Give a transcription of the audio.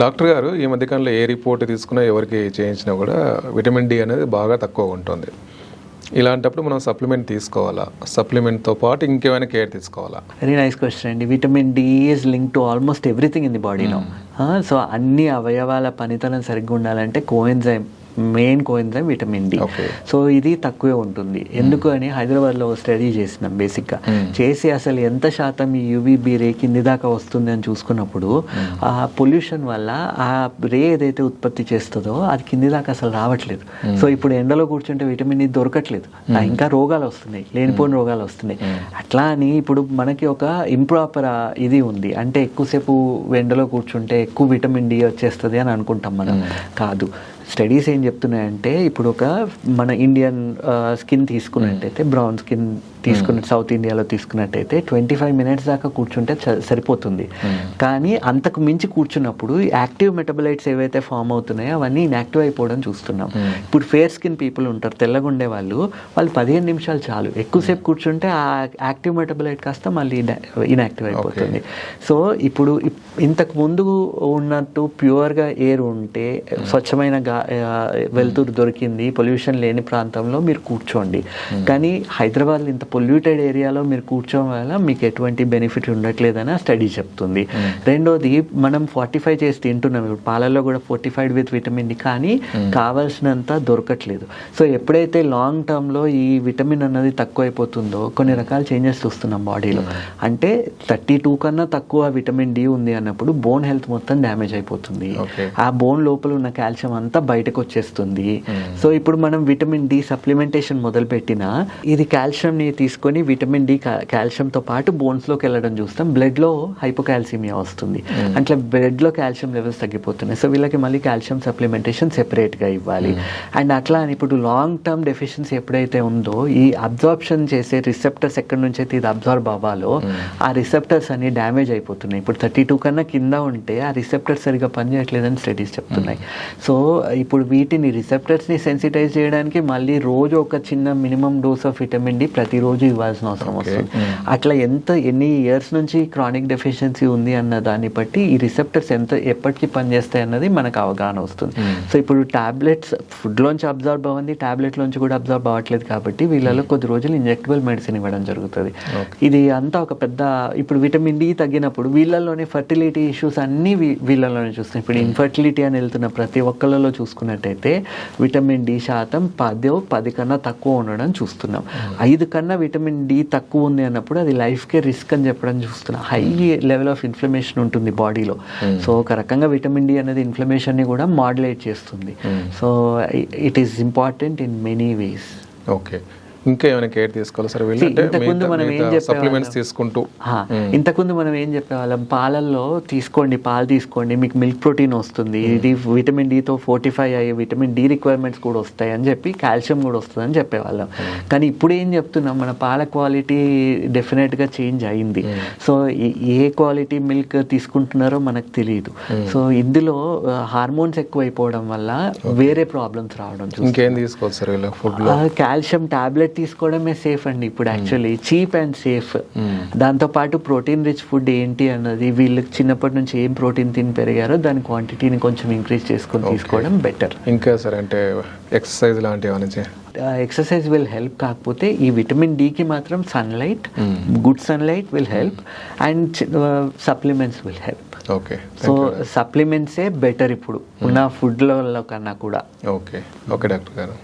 Doctor గారు ఈ మధ్యకాలంలో ఏ రిపోర్ట్ తీసుకున్నా ఎవరికి చేయించినా కూడా విటమిన్ డి అనేది బాగా తక్కువ ఉంటుంది. ఇలాంటప్పుడు మనం సప్లిమెంట్ తీసుకోవాలా? సప్లిమెంట్తో పాటు ఇంకేమైనా కేర్ తీసుకోవాలా? వెరీ నైస్ క్వశ్చన్ అండి. Vitamin D is link to almost everything in the బాడీలో సో అన్ని అవయవాల పనితనం సరిగ్గా ఉండాలంటే coenzyme main coenzyme vitamin D. So ఇది తక్కువే ఉంటుంది. ఎందుకు అని హైదరాబాద్లో స్టడీ చేసినాం బేసిక్గా. చేసి అసలు ఎంత శాతం ఈ యూవీబీ రే కింది దాకా వస్తుంది అని చూసుకున్నప్పుడు ఆ పొల్యూషన్ వల్ల ఆ రే ఏదైతే ఉత్పత్తి చేస్తుందో అది కింది దాకా అసలు రావట్లేదు. సో ఇప్పుడు ఎండలో కూర్చుంటే విటమిన్ డి దొరకట్లేదు. ఇంకా రోగాలు వస్తున్నాయి. లేనిపోయిన రోగాలు వస్తున్నాయి. అట్లా అని ఇప్పుడు మనకి ఒక ఇంప్రాపర్ ఇది ఉంది. అంటే ఎక్కువసేపు ఎండలో కూర్చుంటే ఎక్కువ విటమిన్ డి వచ్చేస్తుంది అని అనుకుంటాం మనం. కాదు. స్టడీస్ ఏం చెప్తున్నాయంటే ఇప్పుడు ఒక మన ఇండియన్ స్కిన్ తీసుకున్నట్టయితే బ్రౌన్ స్కిన్ తీసుకున్న సౌత్ ఇండియాలో తీసుకున్నట్టయితే ట్వంటీ ఫైవ్ మినిట్స్ దాకా కూర్చుంటే సరిపోతుంది. కానీ అంతకు మించి కూర్చున్నప్పుడు యాక్టివ్ మెటబలైట్స్ ఏవైతే ఫామ్ అవుతున్నాయో అవన్నీ ఇన్యాక్టివ్ అయిపోవడం చూస్తున్నాం. ఇప్పుడు ఫేర్ స్కిన్ పీపుల్ ఉంటారు తెల్లగా ఉండే వాళ్ళు వాళ్ళు పదిహేను నిమిషాలు చాలు. ఎక్కువసేపు కూర్చుంటే ఆ యాక్టివ్ మెటబలైట్ కాస్త మళ్ళీ ఇన్యాక్టివ్ అయిపోతుంది. సో ఇప్పుడు ఇప్- ఇంతకు ముందు ఉన్నట్టు ప్యూర్గా ఎయిర్ ఉంటే స్వచ్ఛమైన గా వెలుతురు దొరికింది పొల్యూషన్ లేని ప్రాంతంలో మీరు కూర్చోండి. కానీ హైదరాబాద్ ఇంత పొల్యూటెడ్ ఏరియాలో మీరు కూర్చోవడం వల్ల మీకు ఎటువంటి బెనిఫిట్ ఉండట్లేదని ఆ స్టడీ చెప్తుంది. రెండోది మనం ఫార్టిఫై చేసి తింటున్నాం. ఇప్పుడు పాలల్లో కూడా ఫార్టిఫైడ్ విత్ విటమిన్ డి కానీ కావాల్సినంత దొరకట్లేదు. సో ఎప్పుడైతే లాంగ్ టర్మ్లో ఈ విటమిన్ అన్నది తక్కువైపోతుందో కొన్ని రకాల చేంజెస్ చూస్తున్నాం బాడీలో అంటే థర్టీ టూ కన్నా తక్కువ విటమిన్ డి ఉంది అన్నప్పుడు బోన్ హెల్త్ మొత్తం డ్యామేజ్ అయిపోతుంది. ఆ బోన్ లోపల ఉన్న కాల్షియం అంతా బయటకు వచ్చేస్తుంది. సో ఇప్పుడు మనం విటమిన్ డి సప్లిమెంటేషన్ మొదలుపెట్టినా ఇది కాల్షియం ని తీసుకొని విటమిన్ డి కాల్షియంతో పాటు బోన్స్లోకి వెళ్ళడం చూస్తాం. బ్లడ్లో హైపోకాల్సిమియా వస్తుంది. అంటే బ్లడ్లో కాల్షియం లెవెల్స్ తగ్గిపోతున్నాయి. సో వీళ్ళకి మళ్ళీ కాల్షియం సప్లిమెంటేషన్ సెపరేట్గా ఇవ్వాలి అండ్ అట్లా అని ఇప్పుడు లాంగ్ టర్మ్ డెఫిషియన్సీ ఎప్పుడైతే ఉందో ఈ అబ్జార్ప్షన్ చేసే రిసెప్టర్స్ ఎక్కడి నుంచి అయితే ఇది అబ్జార్బ్ అవ్వాలో ఆ రిసెప్టర్స్ అన్ని డ్యామేజ్ అయిపోతున్నాయి. ఇప్పుడు థర్టీ టూ కన్నా కింద ఉంటే ఆ రిసెప్టర్స్ సరిగా పనిచేయట్లేదని స్టడీస్ చెప్తున్నాయి. సో ఇప్పుడు వీటిని రిసెప్టర్స్ని సెన్సిటైజ్ చేయడానికి మళ్ళీ రోజు ఒక చిన్న minimum dose of vitamin D ప్రతిరోజు ఇవ్వాల్సిన అవసరం వస్తుంది. అట్లా ఎంత ఎన్ని ఇయర్స్ నుంచి క్రానిక్ డెఫిషియన్సీ ఉంది అన్న దాన్ని బట్టి ఈ రిసెప్టర్స్ ఎంత ఎప్పటికీ పనిచేస్తాయి అన్నది మనకు అవగాహన వస్తుంది. సో ఇప్పుడు టాబ్లెట్స్ ఫుడ్లోంచి అబ్జర్వ్ అవ్వండి టాబ్లెట్లోంచి కూడా అబ్జర్వ్ అవ్వట్లేదు కాబట్టి వీళ్ళలో కొద్ది రోజులు ఇంజెక్టబుల్ మెడిసిన్ ఇవ్వడం జరుగుతుంది. ఇది అంతా ఒక పెద్ద ఇప్పుడు విటమిన్ డి తగ్గినప్పుడు వీళ్ళలోనే ఫర్టిలిటీ ఇష్యూస్ అన్నీ వీళ్ళలోనే చూస్తున్నాం ఇప్పుడు ఇన్ఫర్టిలిటీ అని వెళ్తున్న ప్రతి ఒక్కళ్ళలో చూసుకున్నట్టయితే విటమిన్ డి శాతం పదో పది కన్నా తక్కువ ఉండడం చూస్తున్నాం. ఐదు కన్నా విటమిన్ డి తక్కువ ఉంది అన్నప్పుడు అది లైఫ్కే రిస్క్ అని చెప్పడం చూస్తున్నాం. హై లెవెల్ ఆఫ్ ఇన్ఫ్లమేషన్ ఉంటుంది బాడీలో. సో ఒక రకంగా విటమిన్ డి అనేది ఇన్ఫ్లమేషన్ని కూడా మాడ్యులేట్ చేస్తుంది. So it is important in many ways. Okay. ఇంకా ఏమైనా కేర్ తీసుకోవాలి సార్ ఇంతకుముందు మనం ఏం చెప్పేవాళ్ళం? సప్లిమెంట్స్ తీసుకుంటూ. ఆ, ఇంతకుముందు మనం ఏం చెప్పేవాళ్ళం? పాలల్లో తీసుకోండి పాలు తీసుకోండి మీకు మిల్క్ ప్రోటీన్ వస్తుంది. ఇది విటమిన్ డితో ఫోర్టిఫై అయ్యే విటమిన్ డి రిక్వైర్మెంట్స్ కూడా వస్తాయి అని చెప్పి కాల్షియం కూడా వస్తుంది అని చెప్పేవాళ్ళం. కానీ ఇప్పుడు ఏం చెప్తున్నాం? మన పాల క్వాలిటీ డెఫినెట్గా చేంజ్ అయింది. సో ఏ- క్వాలిటీ మిల్క్ తీసుకుంటున్నారో మనకు తెలియదు. సో ఇందులో హార్మోన్స్ ఎక్కువైపోవడం వల్ల వేరే ప్రాబ్లమ్స్ రావడం. ఇంకేం తీసుకోవచ్చు సార్ కాల్షియం టాబ్లెట్ తీసుకోవడమే సేఫ్ అండి. ఇప్పుడు యాక్చువల్లీ చీప్ అండ్ సేఫ్ దాంతో పాటు ప్రోటీన్ రిచ్ ఫుడ్ ఏంటి అన్నది వీళ్ళకి చిన్నప్పటి నుంచి ఏం ప్రోటీన్ తిని పెరిగారో దాని క్వాంటిటీని కొంచెం ఇంక్రీజ్ చేసుకొని తీసుకోవడం బెటర్ ఇంకా సార్ అంటే ఎక్సర్సైజ్ లాంటివి ఎక్సర్సైజ్ విల్ హెల్ప్ కాకపోతే ఈ విటమిన్ డికి మాత్రం sunlight good sunlight will help and supplements will help okay so సప్లిమెంట్సే better ఇప్పుడు. ఉన్న ఫుడ్లలో కన్నా కూడా. ఓకే ఓకే డాక్టర్ గారు.